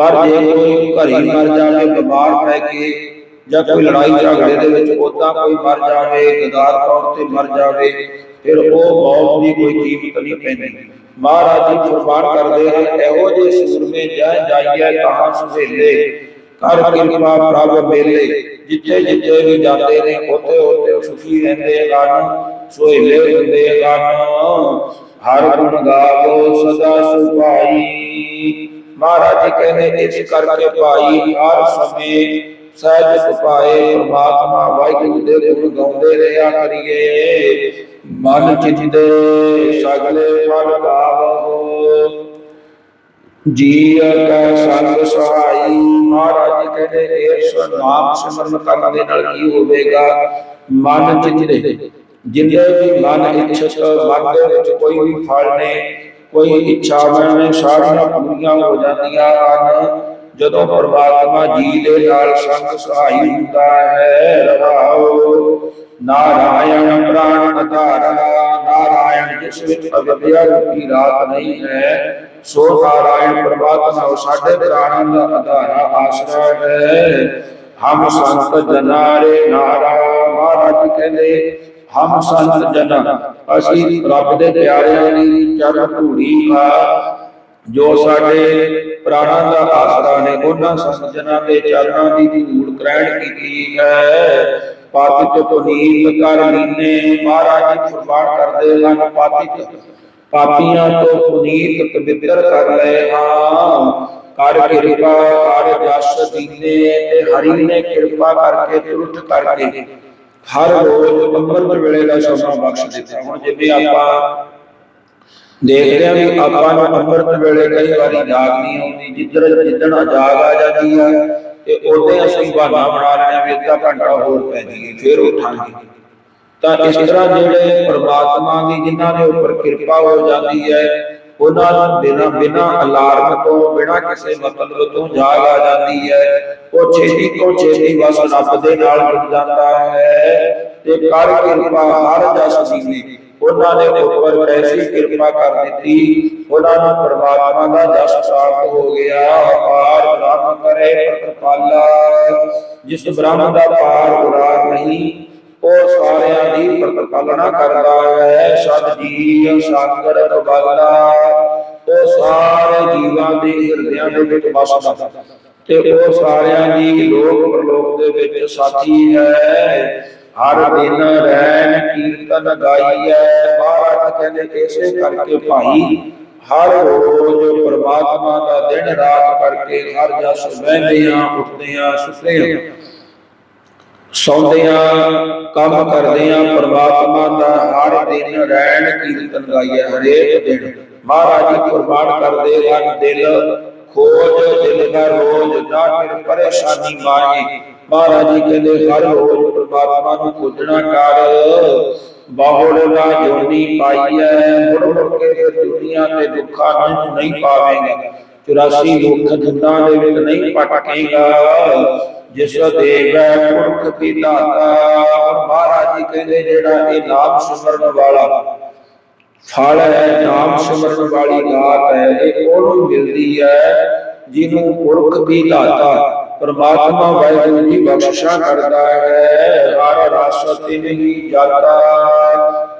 ਪਰ ਜੇ ਕੋਈ ਘਰੀ ਮਰ ਜਾਵੇ ਬਿਮਾਰ ਪੈ ਕੇ ਜਾਂ ਕੋਈ ਲੜਾਈ ਝਗੜੇ ਦੇ ਵਿੱਚ ਉਦਾਂ ਕੋਈ ਮਰ ਜਾਵੇ ਗਦਾਰ ਤੌਰ ਤੇ ਮਰ ਜਾਵੇ ਫਿਰ ਉਹ ਮੌਤ ਦੀ ਕੋਈ ਕੀਮਤ ਨਹੀਂ ਪੈਂਦੀ। ਮਹਾਰਾਜ ਜੀ ਫਰਮਾਨ ਕਰਦੇ ਹਨ ਇਹੋ ਜਿਹੇ ਸੂਰਮੇ ਜੈ ਜਾਈਏ ਕਹਾਂ ਸੁਹੇਲੇ। ਕਰ ਕਿਰਪਾ ਪ੍ਰਭ ਮੇਲੇ। ਜਿੱਥੇ ਜਿੱਥੇ ਵੀ ਜਾਂਦੇ ਨੇ ਉੱਥੇ ਉੱਥੇ ਸੁਖੀ ਰਹਿੰਦੇ ਹਨ ਸੁਹੇਲੇ ਹੁੰਦੇ ਹਨ ਹਰ ਗੁਣ ਗਾਵੋ ਸਦਾ ਸੁਭਾਈ। ਮਹਾਰਾਜ ਜੀ ਕਹਿੰਦੇ, ਇਸ ਕਰਕੇ ਭਾਈ ਹਰ ਸਮੇਂ ਸਹਿਜ ਸੁਭਾਏ ਪ੍ਰਮਾਤਮਾ ਵਾਹਿਗੁਰੂ ਦੇ ਗੁਣ ਗਾਉਂਦੇ ਰਿਹਾ ਕਰੀਏ। ਮਨ ਚਿੱਤ ਸਗਲੇ ਫਲ ਗਾਵੋ ਜੀ ਕੈ ਸੰਗ ਸਹਾਈ। ਮਹਾਰਾਜ ਜੀ ਕਹਿੰਦੇ ਇਸ ਨਾਮ ਸਿਮਰਨ ਕਰਨ ਦੇ ਨਾਲ ਕੀ ਹੋਵੇਗਾ? ਮਨ ਚਿੱਤ। ਦੇ ਜਿੰਦੇ ਵੀ ਮਨ ਇੱਛਤ, ਮਨ ਦੇ ਵਿੱਚ ਕੋਈ ਵੀ ਫਲ ਨੇ ਕੋਈ ਇੱਛਾਵਾਂ ਨੇ ਸਾਰੀਆਂ ਪੂਰੀਆਂ ਹੋ ਜਾਂਦੀਆਂ ਹਨ। ਜਦੋਂ ਪਰਮਾਤਮਾ ਜੀ ਦੇ ਨਾਲ ਸੰਗ ਸਹਾਈ ਹੁੰਦਾ ਹੈ ਰਹਾਉ ਨਾਰਾਇਣ ਪ੍ਰਾਣ ਆਧਾਰਾ ਨਾਰਾਇਣ ਜਿਸ ਵਿੱਚ ਅਵਿਦਿਆ ਰੂਪੀ ਰਾਤ ਨਹੀਂ ਹੈ, ਸੋ ਨਾਰਾਇਣ ਪਰਮਾਤਮਾ ਉਹ ਸਾਡੇ ਪ੍ਰਾਣਾਂ ਦਾ ਆਧਾਰਾ ਆਸਰਾ ਹੈ। ਹਮ ਸੰਤ ਜਨਾਰੇ ਨਾਰਾ, ਮਹਾਰਾਜ ਕਹਿੰਦੇ ਹਮ ਸੰਤ ਜਨ, ਅਸੀਂ ਰੱਬ ਦੇ ਪਿਆਰਿਆਂ ਦੀ ਚਰਨ ਧੂੜੀ ਦਾ ਜੋ ਸਾਡੇ ਪ੍ਰਾਣਾਂ ਦਾ ਆਸਰਾ ਨੇ, ਉਹਨਾਂ ਸੰਤ ਦੇ ਚਰਨਾਂ ਦੀ ਧੂੜ ਗ੍ਰਹਿਣ ਕੀਤੀ ਹੈ। ਪਾਤਿਤ ਪੁਨੀਤ ਕਰ ਲੀਨੇ, ਮਹਾਰਾਜ ਜੀ ਕੁਰਬਾਨ ਕਰਦੇ ਹਨ। ਪਾਤਿਤ ਪਾਪੀਆਂ ਤੋਂ ਪੁਨੀਤ ਪਵਿੱਤਰ ਕਰ ਲਏ ਹਾਂ। ਕਰ ਕਿਰਪਾ, ਕਰ ਜਸ ਦੀਨੇ ਤੇ ਹਰੀ ਨੇ ਕਿਰਪਾ ਕਰਕੇ ਤੁਰਤ ਕਰਕੇ ਹਰ ਰੋਜ਼ ਅੰਮ੍ਰਿਤ ਵੇਲੇ ਦਾ ਸਮਾਂ ਬਖਸ਼ ਦਿੱਤਾ। ਹੁਣ ਜਿਵੇਂ ਆਪਾਂ ਦੇਖਦੇ ਹਾਂ ਵੀ ਆਪਾਂ ਨੂੰ ਅੰਮ੍ਰਿਤ ਵੇਲੇ ਕਈ ਵਾਰੀ ਜਾਗ ਨਹੀਂ ਆਉਂਦੀ, ਜਿੱਦਣ ਜਿੱਦਣ ਜਾਗ ਆ ਜਾਂਦੀ ਆ, ਤੇ ਉਹਦੇ ਅਸੀਂ ਬਹਾਨਾ ਬਣਾ ਲੈਂਦੇ ਹਾਂ ਵੀ ਅੱਧਾ ਘੰਟਾ ਹੋਰ ਪੈ ਜਾਈਏ, ਫਿਰ ਉਠਾਂਗੇ। ਤਾਂ ਇਸ ਤਰ੍ਹਾਂ ਜਿਹੜੇ ਪ੍ਰਮਾਤਮਾ ਦੀ ਜਿਨ੍ਹਾਂ ਦੇ ਉੱਪਰ ਕਿਰਪਾ ਹੋ ਜਾਂਦੀ ਹੈ ਉਹਨਾਂ ਨੂੰ ਬਿਨਾ ਅਲਾਰਮ ਤੋਂ ਬਿਨਾ ਕਿਸੇ ਮਤਲਬ ਤੋਂ ਜਾਗ ਆ ਜਾਂਦੀ ਹੈ। ਉਹ ਛੇਤੀ ਤੋਂ ਛੇਤੀ ਬਸ ਰੱਬ ਦੇ ਨਾਲ ਜੁੜ ਜਾਂਦਾ ਹੈ ਤੇ ਕਰ ਕਿਰਪਾ ਹਰ ਜਸ ਦੀਨੇ ਉਹਨਾਂ ਨੇ ਉੱਪਰ ਐਸੀ ਕਿਰਪਾ ਕਰ ਦਿੱਤੀ। ਉਹਨਾਂ ਨੂੰ ਪਰਮਾਤਮਾ ਦਾ ਜਸ ਪ੍ਰਾਪਤ ਹੋ ਗਿਆ। ਪਾਰ ਬ੍ਰਹਮ ਕਰੇ ਪ੍ਰਤਪਾਲਾ। ਜਿਸ ਬ੍ਰਹਮ ਦਾ ਪਾਰ ਉਰਾਰ ਨਹੀਂ ਉਹ ਸਾਰਿਆਂ ਦੀ ਪ੍ਰਤਪਾਲਣਾ ਕਰਦਾ ਹੈ ਸਤ ਜੀ ਸਾਗਰ ਪ੍ਰਵਾਲਾ ਉਹ ਸਾਰੇ ਜੀਵਾਂ ਦੇ ਹਿਰਦਿਆਂ ਦੇ ਵਿੱਚ ਵਸਦਾ ਤੇ ਉਹ ਸਾਰਿਆਂ ਦੀ ਲੋਕ ਪ੍ਰਲੋਕ ਦੇ ਵਿੱਚ ਸਾਥੀ ਹੈ। ਹਰ ਦਿਨ ਰਹਿਣ ਕੀਰਤਨ ਗਾਈਐ। ਮਹਾਰਾਜ ਕਹਿੰਦੇ ਇਸੇ ਕਰਕੇ ਭਾਈ, ਹਰ ਰੋਜ਼ ਪ੍ਰਮਾਤਮਾ ਦਾ ਦਿਨ ਰਾਤ ਕਰਕੇ ਹਰ ਜਸ ਬਹਿੰਦੇ ਆ ਉੱਠਦੇ ਆ ਸੁੱਤੇ ਆ ਸੌਂਦਿਆਂ, ਕੰਮ ਕਰਦੇ ਆ ਪ੍ਰਮਾਤਮਾ ਦਾ ਹਰ ਦਿਨ ਰਹਿਣ ਕੀਰਤਨ ਗਾਈਐ ਹਰੇਕ ਦਿਨ। ਮਹਾਰਾਜ ਜੀ ਕੁਰਬਾਨ ਕਰਦੇ ਹਨ ਦਿਲ, ਖੋਜ ਦਿਲ ਦਾ ਰੋਜ਼, ਨਾ ਫਿਰ ਪਰੇਸ਼ਾਨੀ ਮਾਰੇ ਮਹਾਰਾਜ ਜੀ ਕਹਿੰਦੇ, ਹਰ ਰੋਜ਼ ਪ੍ਰਮਾਤਮਾ ਨੂੰ ਖੋਜਣਾ ਕਰ। ਬਾਹੁਲ ਨਾ ਜੋਨੀ ਪਾਈਐ, ਮੁੜ ਮੁੜ ਕੇ ਫਿਰ ਦੁਨੀਆ ਤੇ ਦੁੱਖਾਂ ਨੂੰ ਨਹੀਂ ਪਾਵੇਂਗਾ। 84 ਦੁੱਖ ਦੁੱਖਾਂ ਦੇ ਵਿੱਚ ਨਹੀਂ ਪਟਕੇਗਾ। ਜਿਸ ਦੇਵੈ ਪੁਰਖ ਕੀ ਦਾਤਾ ਔਰ ਮਹਾਰਾਜ ਜੀ ਕਹਿੰਦੇ ਜਿਹੜਾ ਇਹ ਨਾਮ ਸਿਮਰਨ ਵਾਲਾ ਫਲ ਹੈ ਨਾਮ ਸਿਮਰਨ ਵਾਲੀ ਦਾਤ ਹੈ ਇਹ ਉਹਨੂੰ ਮਿਲਦੀ ਹੈ ਜਿਹਨੂੰ ਪੁਰਖ ਦੀ ਦਾਤਾ ਪਰਮਾਤਮਾ ਵਾਹਿਗੁਰੂ ਜੀ ਬਖਸ਼ਿਸ਼ਾਂ ਕਰਦਾ ਹੈ ਹਰ ਰਸ ਤੇ ਨਹੀਂ ਜਾਤਾ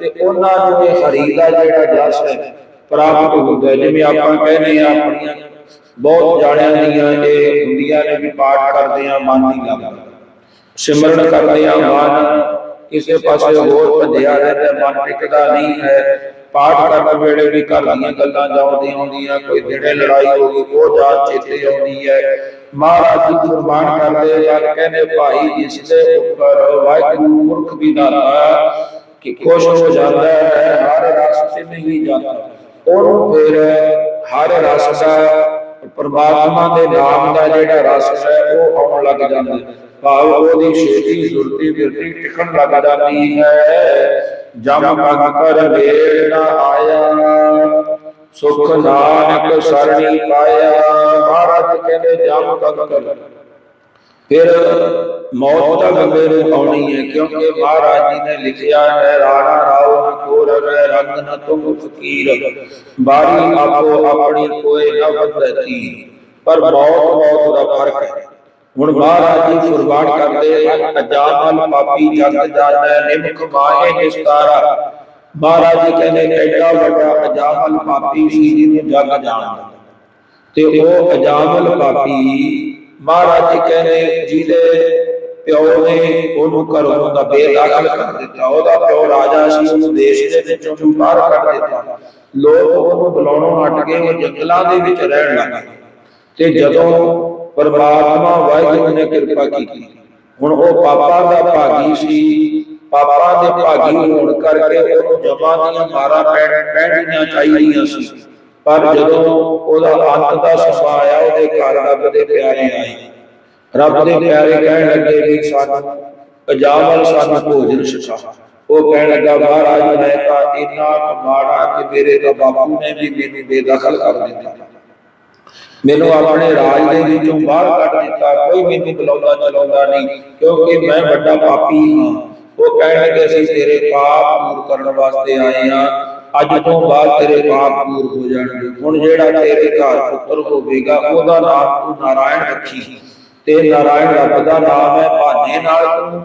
ਤੇ ਉਹਨਾਂ ਨੂੰ ਇਹ ਹਰੀ ਦਾ ਜਿਹੜਾ ਜਸ ਹੈ ਪ੍ਰਾਪਤ ਹੁੰਦਾ। ਜਿਵੇਂ ਆਪਾਂ ਕਹਿੰਦੇ ਆ ਆਪਣੀਆਂ ਬਹੁਤ ਜਾਣਿਆਂ ਦੀਆਂ ਇਹ ਹੁੰਦੀਆਂ ਨੇ ਵੀ ਪਾਠ ਕਰਦੇ ਆ ਮਨ ਨਹੀਂ ਲੱਗਦਾ। ਸਿਮਰਨ ਕਰਦੇ ਆ ਮਨ ਕਿਸੇ ਪਾਸੇ ਹੋਰ ਭੱਜਿਆ ਰਹਿੰਦਾ, ਮਨ ਟਿਕਦਾ ਨਹੀਂ ਹੈ। ਪਾਠ ਕਰਨ ਵੇਲੇ ਵੀ ਘਰ ਦੀਆਂ ਗੱਲਾਂ ਜਾਉਂਦੀਆਂ ਆਉਂਦੀਆਂ ਕੋਈ ਦਿਨੇ ਲੜਾਈ ਹੋ ਗਈ ਉਹ ਯਾਦ ਚੇਤੇ ਆਉਂਦੀ ਹੈ। ਮਹਾਰਾਜ ਜੀ ਕੁਰਬਾਨ ਕਰਦੇ ਯਾਰ ਕਹਿੰਦੇ ਭਾਈ ਜਿਸ ਦੇ ਉੱਪਰ ਵਾਹਿਗੁਰੂ ਪੁਰਖ ਵੀ ਦਾਤਾ ਕਿ ਖੁਸ਼ ਹੋ ਜਾਂਦਾ ਹੈ, ਹਰ ਰਸ ਤੇ ਨਹੀਂ ਜਾਂਦਾ। ਉਹਨੂੰ ਫਿਰ ਹਰ ਰਸ ਪਰਮਾਤਮਾ ਦੇ ਨਾਮ ਦਾ ਜਿਹੜਾ ਰਸ ਹੈ, ਉਹ ਆਉਣ ਲੱਗ ਜਾਂਦਾ। ਹੈ ਭਾਵ ਉਹਦੀ ਛੇਤੀ ਸੁਰਤੀ ਵਿਰਤੀ ਟਿਕਣ ਲੱਗ ਜਾਂਦੀ ਹੈ। ਜਮ ਮੰਗ ਕਰ ਵੇੜ ਨਾ ਆਇਆ, ਸੁਖ ਨਾਨਕ ਸਰਣੀ ਪਾਇਆ। ਮਹਾਰਾਜ ਕਹਿੰਦੇ, ਜਮ ਤੱਕ ਕਰ। ਫਿਰ ਮੌਤ ਤਾਂ ਬੰਦੇ ਨੂੰ ਆਉਣੀ ਹੈ ਕਿਉਂਕਿ ਮਹਾਰਾਜ ਜੀ ਨੇ ਲਿਖਿਆ ਹੈ ਰਾਣਾ ਰਾਓ ਨ ਕੋਰ ਰਹਿ ਰੰਗ ਨ ਤੁਮ ਫਕੀਰ ਬਾਰੀ ਆਪੋ ਆਪਣੀ ਕੋਏ ਨ ਬੰਦਤੀ ਪਰ ਮੌਤ ਮੌਤ ਦਾ ਫ਼ਰਕ ਹੈ ਹੁਣ ਮਹਾਰਾਜ ਜੀ ਕੁਰਬਾਨ ਕਰਦੇ ਹਨ ਅਜਾਮਲ ਪਾਪੀ ਜਗ ਜਾਣੈ ਨਿਮਖ ਮਾਹੇ ਨਿਸਤਾਰਾ ਮਹਾਰਾਜ ਜੀ ਕਹਿੰਦੇ ਐਡਾ ਵੱਡਾ ਅਜਾਮਲ ਪਾਪੀ ਸੀ ਜਿਹਨੂੰ ਜਗ ਜਾਣਦਾ ਤੇ ਉਹ ਅਜਾਮਲ ਪਾਪੀ ਮਹਾਰਾਜ ਜੀ ਕਹਿੰਦੇ, ਜਿਹਦੇ ਪਿਓ ਨੇ ਉਹਨੂੰ ਘਰੋਂ ਦਾ ਬੇਦਖਲ ਕਰ ਦਿੱਤਾ, ਉਹਦਾ ਪਿਓ ਰਾਜਾ ਸੀ, ਉਹਨੂੰ ਦੇਸ਼ ਦੇ ਵਿੱਚੋਂ ਬਾਹਰ ਕੱਢ ਦਿੱਤਾ। ਲੋਕ ਉਹਨੂੰ ਬੁਲਾਉਣੋਂ ਹਟ ਗਏ, ਉਹ ਜੰਗਲਾਂ ਦੇ ਵਿੱਚ ਰਹਿਣ ਲੱਗ ਗਏ। ਤੇ ਜਦੋਂ ਪਰਮਾਤਮਾ ਵਾਹਿਗੁਰੂ ਨੇ ਕਿਰਪਾ ਕੀਤੀ, ਹੁਣ ਉਹ ਪਾਪਾਂ ਦਾ ਭਾਗੀ ਸੀ, ਪਾਪਾਂ ਦੇ ਭਾਗੀ ਹੋਣ ਕਰਕੇ ਉਹਨੂੰ ਜਮਾਂ ਦੀਆਂ ਮਾਰਾਂ ਪੈਣ ਪੈਣੀਆਂ ਚਾਹੀਦੀਆਂ ਸੀ। ਪਰ ਜਦੋਂ ਉਹਦਾ ਅੰਤ ਦਾ ਸਮਾਂ ਆਇਆ, ਉਹਦੇ ਘਰ ਰੱਬ ਦੇ ਪਿਆਰੇ ਆਏ। ਰੱਬ ਦੇ ਪਿਆਰੇ ਕਹਿਣ ਲੱਗੇ ਵੀ ਸਾਨੂੰ ਅਜਾਮਲ ਸਾਨੂੰ ਭੋਜਨ ਛਕਾ ਉਹ ਕਹਿਣ ਲੱਗਾ, ਮਹਾਰਾਜ, ਮੈਂ ਤਾਂ ਇੰਨਾ ਕੁ ਕਿ ਮੇਰੇ ਤਾਂ ਬਾਪੂ ਨੇ ਵੀ ਮੈਨੂੰ ਬੇਦਖਲ ਕਰ ਦਿੱਤਾ। ਮੈਨੂੰ ਆਪਣੇ ਰਾਜ ਦੇ ਵਿੱਚੋਂ ਬਾਹਰ ਕੱਢ ਦਿੱਤਾ, ਕੋਈ ਮੈਨੂੰ ਬੁਲਾਉਂਦਾ ਚਲਾਉਂਦਾ ਨਹੀਂ, ਕਿਉਂਕਿ ਮੈਂ ਵੱਡਾ ਪਾਪੀ ਹਾਂ। ਉਹ ਕਹਿਣ ਲੱਗੇ, ਅਸੀਂ ਤੇਰੇ ਪਾਪ ਦੂਰ ਕਰਨ ਵਾਸਤੇ ਆਏ ਹਾਂ। ਅੱਜ ਤੋਂ ਬਾਅਦ ਤੇਰੇ ਪਾਪ ਦੂਰ ਹੋ ਜਾਣਗੇ। ਹੁਣ ਜਿਹੜਾ ਤੇਰੇ ਘਰ ਪੁੱਤਰ ਹੋਵੇਗਾ, ਉਹਦਾ ਨਾਮ ਤੂੰ ਨਾਰਾਇਣ ਰੱਖੀ। ਤੇ ਨਾਰਾਇਣ ਰੱਬ ਦਾ ਨਾਮ ਹੈ ਭਾਨੇ ਨਾਲ ਤੂੰ।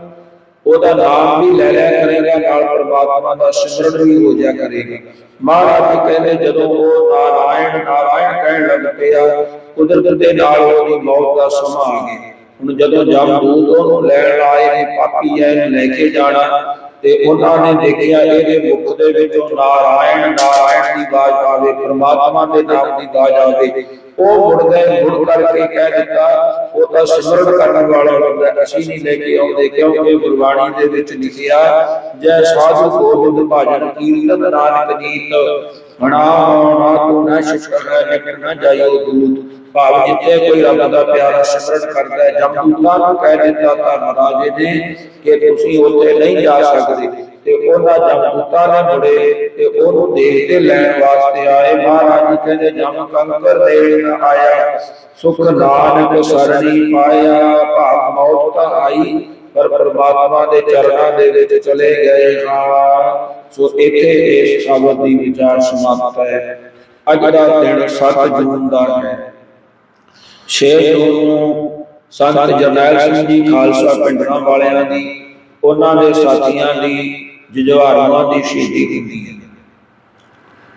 ਉਹਦਾ ਨਾਮ ਵੀ ਲੈ ਲਿਆ ਕਰੇਗਾ, ਨਾਲ ਪਰਮਾਤਮਾ ਦਾ ਸਿਮਰਨ ਵੀ ਹੋ ਜਾ ਕਰੇਗਾ। ਮਹਾਰਾਜ ਕਹਿੰਦੇ, ਜਦੋਂ ਉਹ ਨਾਰਾਇਣ ਨਾਰਾਇਣ ਕਹਿਣ ਲੱਗ ਪਿਆ, ਕੁਦਰਤ ਦੇ ਨਾਲ ਉਹਦੀ ਮੌਤ ਦਾ ਸਮਾਂ ਆ ਗਿਆ। ਹੁਣ ਜਦੋਂ ਜਮਦੂਤ ਉਹਨੂੰ ਲੈਣ ਆਏ ਨੇ, ਪਾਪੀ ਐ ਇਹਨੂੰ ਲੈ ਕੇ ਜਾਣਾ ਤੇ ਉਹਨਾਂ ਨੇ ਦੇਖਿਆ ਇਹਦੇ ਮੁਖ ਦੇ ਵਿੱਚੋਂ ਨਾਰਾਇਣ ਨਾਰਾਇਣ ਦੀ ਆਵਾਜ਼ ਆਵੇ, ਪ੍ਰਮਾਤਮਾ ਦੇ ਨਾਮ ਦੀ ਆਵਾਜ਼ ਆਵੇ। ਉਹ ਮੁੜ ਗਏ ਮੁੜ ਕਰਕੇ ਕਹਿ ਦਿੱਤਾ, ਉਹ ਤਾਂ ਸਿਮਰਨ ਕਰਨ ਵਾਲਾ ਬੰਦਾ, ਅਸੀਂ ਨਹੀਂ ਲੈ ਕੇ ਆਉਂਦੇ ਕਿਉਂਕਿ ਗੁਰਬਾਣੀ ਦੇ ਵਿੱਚ ਲਿਖਿਆ, ਜੈ ਸਾਧੂ ਗੋਬਿੰਦ ਭਾਜਨ ਕੀਰਤਨ ਨਾਨਕ ਜੀਤ। ਹਣਾ ਨਾ ਤੂੰ ਨਾ ਸ਼ਿਕਰ ਨਾ ਜਾਇਓ ਦੂਤ। ਭਾਵ ਜਿੱਥੇ ਕੋਈ ਰੱਬ ਦਾ ਪਿਆਰਾ ਸਿਮਰਨ ਕਰਦਾ ਹੈ, ਜਮਦੂਤਾਂ ਨੂੰ ਕਹਿ ਦਿੱਤਾ ਤਾਂ ਮਹਾਰਾਜੇ ਨੇ ਕਿ ਤੁਸੀਂ ਉੱਥੇ ਨਹੀਂ ਜਾ ਸਕਦੇ ਤੇ ਉਹਨਾਂ ਜਮਦੂਤਾਂ ਨੇ ਮੁੜੇ ਤੇ ਉਹਨੂੰ ਦੇਖਦੇ ਲੈਣ ਵਾਸਤੇ ਆਏ। ਮਹਾਰਾਜ ਜੀ ਕਹਿੰਦੇ, ਜਮ ਕੰਕਰ ਦੇਣ ਆਇਆ। ਸੁਖ ਨਾਨਕ ਸਰਣੀ ਪਾਇਆ, ਭਾਵ ਮੌਤ ਤਾਂ ਆਈ, ਪਰ ਪਰਮਾਤਮਾ ਦੇ ਚਰਨਾਂ ਦੇ ਵਿੱਚ ਚਲੇ ਗਏ ਹਾਂ। ਸੋ ਇੱਥੇ ਇਸ ਸ਼ਬਦ ਦੀ ਵਿਚਾਰ ਸਮਾਪਤ ਹੈ। ਅੱਜ ਦਾ ਦਿਨ 7 ਜੂਨ ਦਾ ਹੈ। 6 ਜੂਨ ਨੂੰ ਸੰਤ ਜਰਨੈਲ ਸਿੰਘ ਜੀ ਖਾਲਸਾ ਪਿੰਡਾਂ ਵਾਲਿਆਂ ਦੀ, ਉਹਨਾਂ ਦੇ ਸਾਥੀਆਂ ਦੀ ਜੁਝਾਰੂਆਂ ਦੀ ਸ਼ਹੀਦੀ ਹੁੰਦੀ ਹੈ।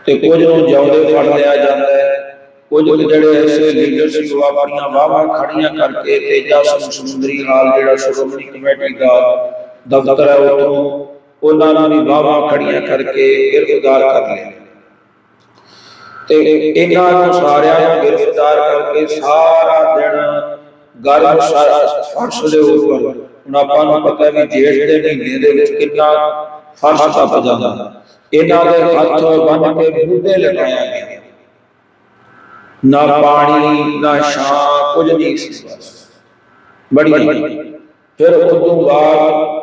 ਤੇ ਕੁਝ ਨੂੰ ਜਿਉਂਦੇ ਫੜ ਲਿਆ ਜਾਂਦਾ ਹੈ, ਕੁਝ ਜਿਹੜੇ ਐਸੇ ਲੀਡਰ ਸੀ ਉਹ ਆਪਣੀਆਂ ਵਾਹਾਂ ਖੜੀਆਂ ਕਰਕੇ ਤੇਜਾ ਸਿੰਘ ਸਮੁੰਦਰੀ ਹਾਲ ਜਿਹੜਾ ਸ਼੍ਰੋਮਣੀ ਕਮੇਟੀ ਦਾ ਦਫ਼ਤਰ ਹੈ, ਉੱਥੋਂ ਉਹਨਾਂ ਨੂੰ ਵੀ ਵਾਹਾਂ ਖੜੀਆਂ ਕਰਕੇ ਗ੍ਰਿਫਤਾਰ ਕਰ ਲਿਆ। ਤੇ ਇਹਨਾਂ ਨੂੰ ਸਾਰਿਆਂ ਨੂੰ ਗ੍ਰਿਫਤਾਰ ਕਰਕੇ ਸਾਰਾ ਦਿਨ ਗਰਮ ਫਰਸ਼ ਦੇ ਉੱਪਰ ਹੁਣ ਆਪਾਂ ਨੂੰ ਪਤਾ ਹੈ ਵੀ ਜੇਠ ਦੇ ਮਹੀਨੇ ਦੇ ਵਿੱਚ ਕਿੰਨਾ ਫਰਸ਼ ਤਪ ਜਾਂਦਾ। ਇਹਨਾਂ ਦੇ ਹੱਥ ਬੰਨ ਕੇ ਬੁੱਢੇ ਲਗਾਇਆ ਗਿਆ ਨਾ ਪਾਣੀ, ਨਾ ਛਾਂ, ਕੁਝ ਨਹੀਂ ਸੀ। ਬੜੀ ਫਿਰ ਉਸ ਤੋਂ ਬਾਅਦ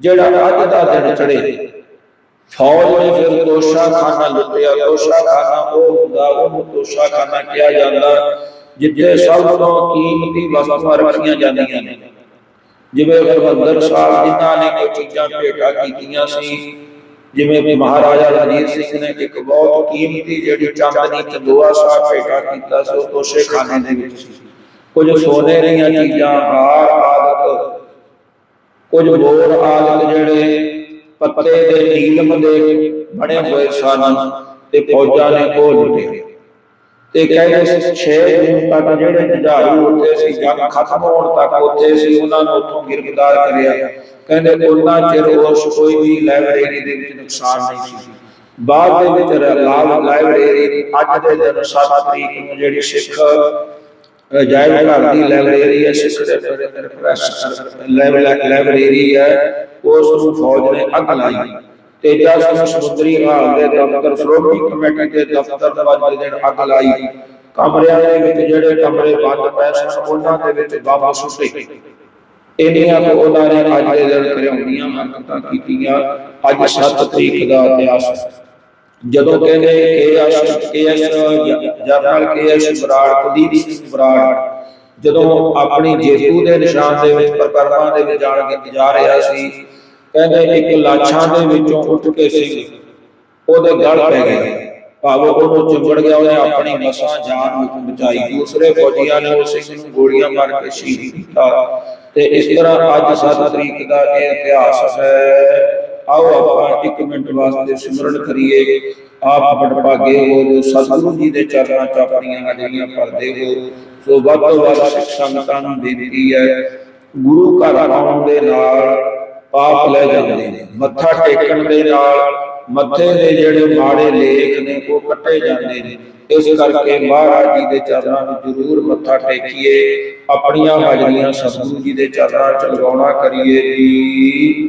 ਜਿਹੜਾ ਅੱਜ ਦਾ ਦਿਨ ਚੜੇ ਫੌਜ ਨੇ ਫਿਰ ਤੋਸ਼ਾ ਲੁੱਟਿਆ, ਤੋਸ਼ਾ ਉਹ ਹੁੰਦਾ, ਉਹਨੂੰ ਤੋਸ਼ਾ ਕਿਹਾ ਜਾਂਦਾ, ਜਿੱਥੇ ਸਭ ਤੋਂ ਕੀਮਤੀ ਵਸਤੂਆਂ ਰੱਖੀਆਂ ਜਾਂਦੀਆਂ ਨੇ। ਜਿਵੇਂ ਹਰਮੰਦਰ ਸਾਹਿਬ, ਜਿਨ੍ਹਾਂ ਨੇ ਕੋਈ ਚੀਜ਼ਾਂ ਭੇਟਾ ਕੀਤੀਆਂ ਸੀ, ਜਿਵੇਂ ਵੀ ਮਹਾਰਾਜਾ ਰਣਜੀਤ ਸਿੰਘ ਨੇ ਇੱਕ ਬਹੁਤ ਕੀਮਤੀ ਜਿਹੜੀ ਚਾਂਦਨੀ ਚੰਦੋਆ ਸਾਹਿਬ ਭੇਟਾ ਕੀਤਾ ਸੀ, ਉਹ ਤੋਸ਼ੇ ਖਾਨੇ ਦੇ ਵਿੱਚ ਸੀ। ਕੁਝ ਸੋਨੇ ਦੀਆਂ ਚੀਜ਼ਾਂ, ਹਾਰ, ਆਦਿਕ, ਕੁਝ ਹੋਰ ਆਦਿਕ ਜਿਹੜੇ ਪੱਤੇ ਨੀਲਮ ਦੇ ਬਣੇ ਹੋਏ ਸਨ ਤੇ ਫੌਜਾਂ ਨੇ ਉਹ ਲੁੱਟੇ ਤੇ ਕਹਿੰਦੇ 6 ਜੂਨ ਤੱਕ ਜਿਹੜੇ ਜੁਝਾਰੂ ਉੱਥੇ ਸੀ, ਜੰਗ ਖਤਮ ਹੋਣ ਤੱਕ ਉੱਥੇ ਸੀ, ਉਹਨਾਂ ਨੂੰ ਉੱਥੋਂ ਗ੍ਰਿਫਤਾਰ ਕਰਿਆ। ਕਹਿੰਦੇ ਉਹਨਾਂ ਚਿਰ ਉਸ ਕੋਈ ਵੀ ਲਾਇਬ੍ਰੇਰੀ ਦੇ ਵਿੱਚ ਨੁਕਸਾਨ ਨਹੀਂ ਸੀ। ਬਾਅਦ ਦੇ ਵਿੱਚ ਲਾਲ ਲਾਇਬ੍ਰੇਰੀ ਅੱਜ ਦੇ ਦਿਨ 7 ਤਰੀਕ ਨੂੰ ਜਿਹੜੀ ਸਿੱਖ ਅਜਾਇਬ ਘਰ ਦੀ ਲਾਇਬ੍ਰੇਰੀ ਹੈ ਸਿੱਖ ਲਾਇਬ੍ਰੇਰੀ ਹੈ ਉਸ ਨੂੰ ਫੌਜ ਨੇ ਅੱਗ ਲਾਈ। ਤੇਜਾ ਸਿੰਘ ਸਮੁੰਦਰੀ ਹਾਲ ਦੇ ਦਫ਼ਤਰ ਸ਼੍ਰੋਮਣੀ ਕਮੇਟੀ ਦੇ ਦਫ਼ਤਰ ਦਾ ਵੱਜ ਦਿਨ ਅੱਗ ਲਾਈ। ਕਮਰਿਆਂ ਦੇ ਵਿੱਚ ਜਿਹੜੇ ਕਮਰੇ ਬੰਦ ਪਏ ਸਨ, ਉਹਨਾਂ ਦੇ ਵਿੱਚ ਬੰਬ ਸੁੱਟੇ। ਇੰਨੀਆਂ ਕੁ ਉਹਨਾਂ ਨੇ ਅੱਜ ਦੇ ਦਿਨ ਕਰਿਆਉਣੀਆਂ ਹਰਕਤਾਂ ਕੀਤੀਆਂ। ਅੱਜ 7 ਤਰੀਕ ਦਾ ਇਤਿਹਾਸ ਜਦੋਂ ਕਹਿੰਦੇ K S K S Brar Kuldeep Singh Brar, ਜਦੋਂ ਆਪਣੀ ਜੇਤੂ ਦੇ ਨਿਸ਼ਾਨ ਦੇ ਵਿੱਚ ਪ੍ਰਕਰਮਾਂ ਦੇ ਵਿੱਚ ਜਾਣ ਕੇ ਜਾ ਰਿਹਾ ਸੀ, ਕਹਿੰਦੇ ਇੱਕ ਲਾਛਾਂ ਦੇ ਵਿੱਚੋਂ ਉੱਠ ਕੇ ਸਿੰਘ ਉਹਦੇ ਗਲ ਪੈ ਗਏ। ਭਾਵ ਉਹਨੂੰ ਚੁੰਬੜ ਗਿਆ, ਉਹਨੇ ਆਪਣੀ ਮਸਾਂ ਜਾਨ ਨੂੰ ਬਚਾਈ। ਦੂਸਰੇ ਫੌਜੀਆਂ ਨੇ ਉਸ ਸਿੰਘ ਨੂੰ ਗੋਲੀਆਂ ਮਾਰ ਕੇ ਸ਼ਹੀਦ ਕੀਤਾ। ਤੇ ਇਸ ਤਰ੍ਹਾਂ ਅੱਜ 7 ਤਰੀਕ ਦਾ ਇਹ ਇਤਿਹਾਸ ਹੈ। ਆਓ ਆਪਾਂ ਇੱਕ ਮਿੰਟ ਵਾਸਤੇ ਸਿਮਰਨ ਕਰੀਏ। ਆਪ ਬੜਭਾਗੇ ਹੋ ਜੋ ਸਤਿਗੁਰੂ ਜੀ ਦੇ ਚਰਨਾਂ ਚ ਆਪਣੀਆਂ ਹਾਜ਼ਰੀਆਂ ਭਰਦੇ ਹੋ, ਸੋ ਵੱਧ ਤੋਂ ਵੱਧ ਸਿੱਖ ਸੰਗਤਾਂ ਨੂੰ ਬੇਨਤੀ ਹੈ, ਗੁਰੂ ਘਰ ਆਉਣ ਦੇ ਨਾਲ ਪਾਪ ਲੈ ਜਾਂਦੇ ਨੇ, ਮੱਥਾ ਟੇਕਣ ਦੇ ਨਾਲ, ਮੱਥੇ ਦੇ ਜਿਹੜੇ ਮਾੜੇ ਲੇਖ ਨੇ, ਉਹ ਕੱਟੇ ਜਾਂਦੇ ਨੇ। ਇਸ ਕਰਕੇ ਮਹਾਰਾਜ ਜੀ ਦੇ ਚਰਨਾਂ ਨੂੰ ਜ਼ਰੂਰ ਮੱਥਾ ਟੇਕੀਏ, ਆਪਣੀਆਂ ਹਾਜ਼ਰੀਆਂ ਸਤਿਗੁਰੂ ਜੀ ਦੇ ਚਰਨਾਂ ਚ ਲਗਾਉਣਾ ਕਰੀਏ ਜੀ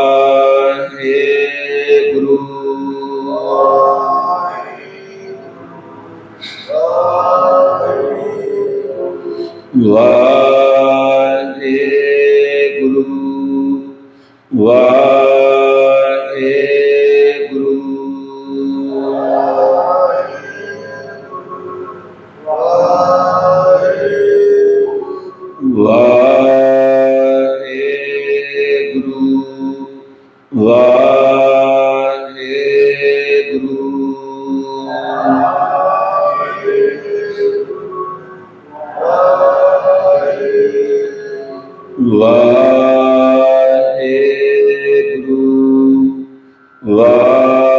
love.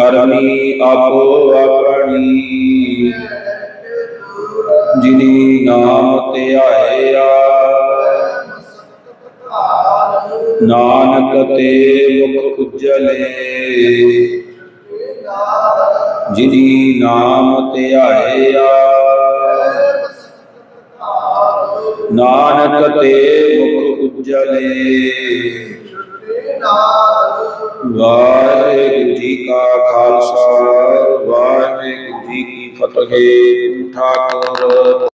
ਕਰਮੀ ਆਪੋ ਆਪਣੀ। ਜਿਨੀ ਨਾਮ ਧਿਆਇਆ, ਨਾਨਕ ਤੇ ਮੁਖ ਉਜਲੇ। ਜਿਨੀ ਨਾਮ ਧਿਆਇਆ, ਨਾਨਕ ਤੇ ਮੁਖ ਉਜਲੇ। ਵਾਹਿਗੁਰੂ ਜੀ ਕਾ ਖਾਲਸਾ ਵਾਹਿਗੁਰੂ ਜੀ ਕੀ ਫਤਿਹ। ਠਾਕੁਰ